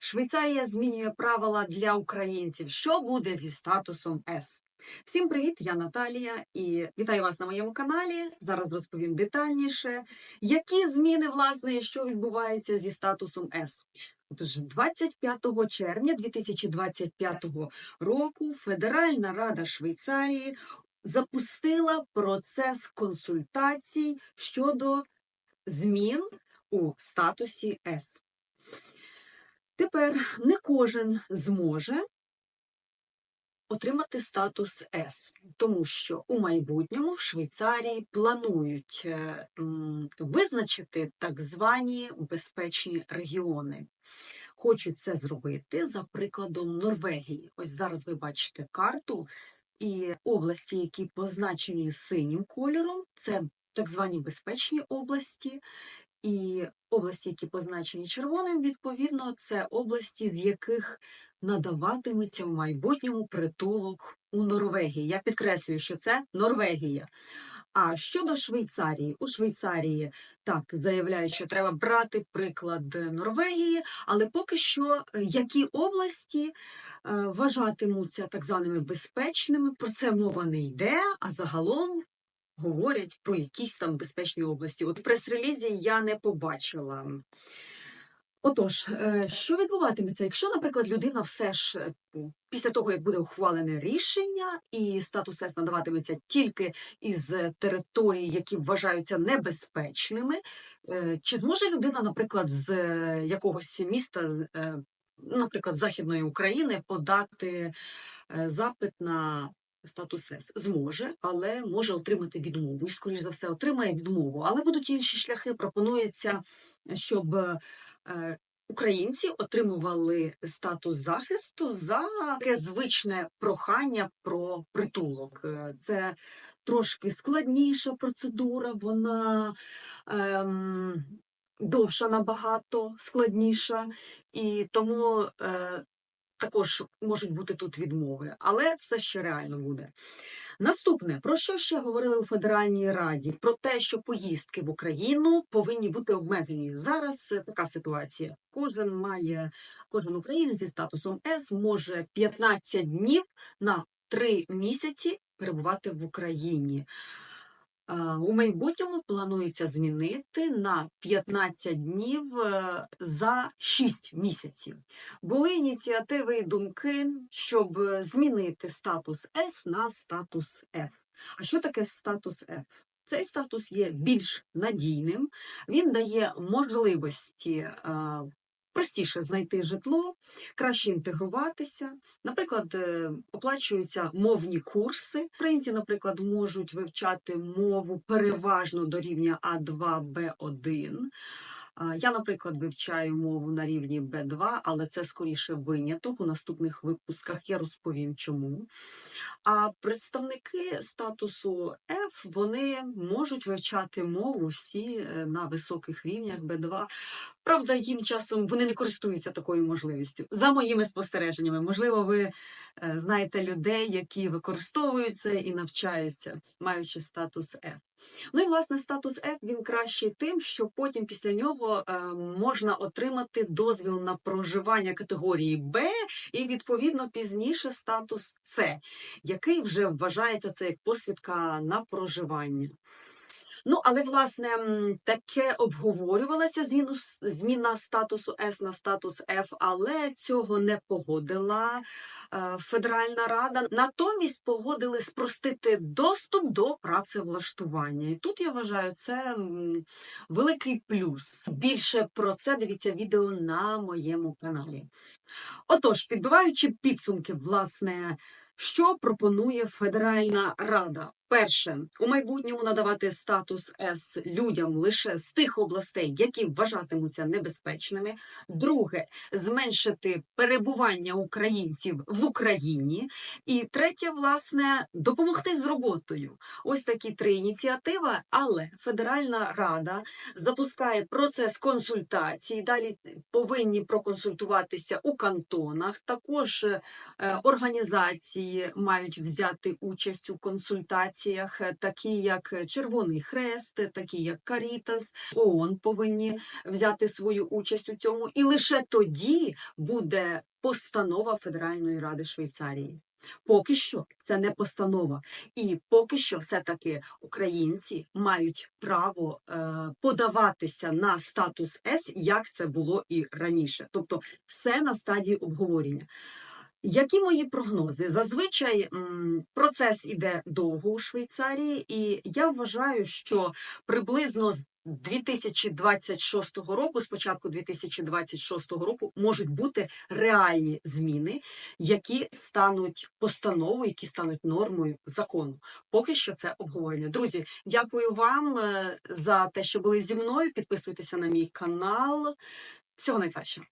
Швейцарія змінює правила для українців. Що буде зі статусом С? Всім привіт! Я Наталія і вітаю вас на моєму каналі. Зараз розповім детальніше, які зміни власне і що відбувається зі статусом С. Отож, 25 червня 2025 року Федеральна Рада Швейцарії запустила процес консультацій щодо змін у статусі С. Тепер не кожен зможе отримати статус С, тому що у майбутньому в Швейцарії планують е, визначити так звані безпечні регіони. Хочуть це зробити за прикладом Норвегії. Ось зараз ви бачите карту, і області, які позначені синім кольором, це так звані безпечні області. І області, які позначені червоним, відповідно, це області, з яких надаватиметься в майбутньому притулок у Норвегії. Я підкреслюю, що це Норвегія. А щодо Швейцарії, у Швейцарії так заявляють, що треба брати приклад Норвегії, але поки що е, які області е, вважатимуться так званими безпечними, про це мова не йде, а загалом говорять про якісь там безпечні області. От в прес-релізі я не побачила. Отож, е, що відбуватиметься, якщо, наприклад, людина все ж е, після того, як буде ухвалене рішення, і статус С надаватиметься тільки із територій, які вважаються небезпечними, е, чи зможе людина, наприклад, з якогось міста, наприклад, Західної України, подати запит на статус С зможе, але може отримати відмову. І, скоріш за все, отримає відмову. Але будуть інші шляхи. Пропонується, щоб е, українці отримували статус захисту за таке звичне прохання про притулок. Е, Це трошки складніша процедура, вона. Ем, Довша набагато складніша, і тому е, також можуть бути тут відмови, але все ще реально буде. Наступне, про що ще говорили у Федеральній Раді? Про те, що поїздки в Україну повинні бути обмежені. Зараз е, така ситуація. Кожен має, кожен українець зі статусом С може 15 днів на 3 місяці перебувати в Україні. У майбутньому планується змінити на 15 днів е, за 6 місяців. Були ініціативи і думки, щоб змінити статус С на статус F. А що таке статус F? Цей статус є більш надійним, він дає можливості е, простіше знайти житло, краще інтегруватися. Наприклад, е, оплачуються мовні курси. Українці, наприклад, можуть вивчати мову переважно до рівня А2, Б1. Я, наприклад, вивчаю мову на рівні Б2, але це скоріше виняток. У наступних випусках я розповім чому. А представники статусу F вони можуть вивчати мову всі е, на високих рівнях Б2. Правда, їм часом вони не користуються такою можливістю. За моїми спостереженнями, можливо, ви е, знаєте людей, які використовують це і навчаються, маючи статус F. Ну і власне статус F він кращий тим, що потім після нього е, можна отримати дозвіл на проживання категорії Б і відповідно пізніше статус С, який вже вважається це як посвідка на проживання. Ну, але власне таке обговорювалося зміну зміна статусу С на статус Ф, але цього не погодила е, Федеральна Рада. Натомість погодили спростити доступ до працевлаштування. І тут я вважаю це великий плюс. Більше про це дивіться відео на моєму каналі. Отож, підбиваючи підсумки, власне. Що пропонує Федеральна Рада? Перше, у майбутньому надавати статус С людям лише з тих областей, які вважатимуться небезпечними. Друге, зменшити перебування українців в Україні. І третє, власне, допомогти з роботою. Ось такі три ініціативи. Але Федеральна Рада запускає процес консультацій. Далі повинні проконсультуватися у кантонах. Також е, мають взяти участь у консультації організаціях, е, такі як Червоний Хрест, е, такі як Карітас, ООН повинні взяти свою участь у цьому, і лише тоді буде постанова Федеральної ради Швейцарії. Поки що це не постанова, і поки що все-таки українці мають право е, подаватися на статус С, як це було і раніше. Тобто, все на стадії обговорення. Які мої прогнози? Зазвичай процес іде довго у Швейцарії, і я вважаю, що приблизно з 2026 року, з початку 2026 року, можуть бути реальні зміни, які стануть постановою, які стануть нормою закону. Поки що це обговорення. Друзі, дякую вам е, за те, що були зі мною. Підписуйтеся на мій канал. Всього найкращого.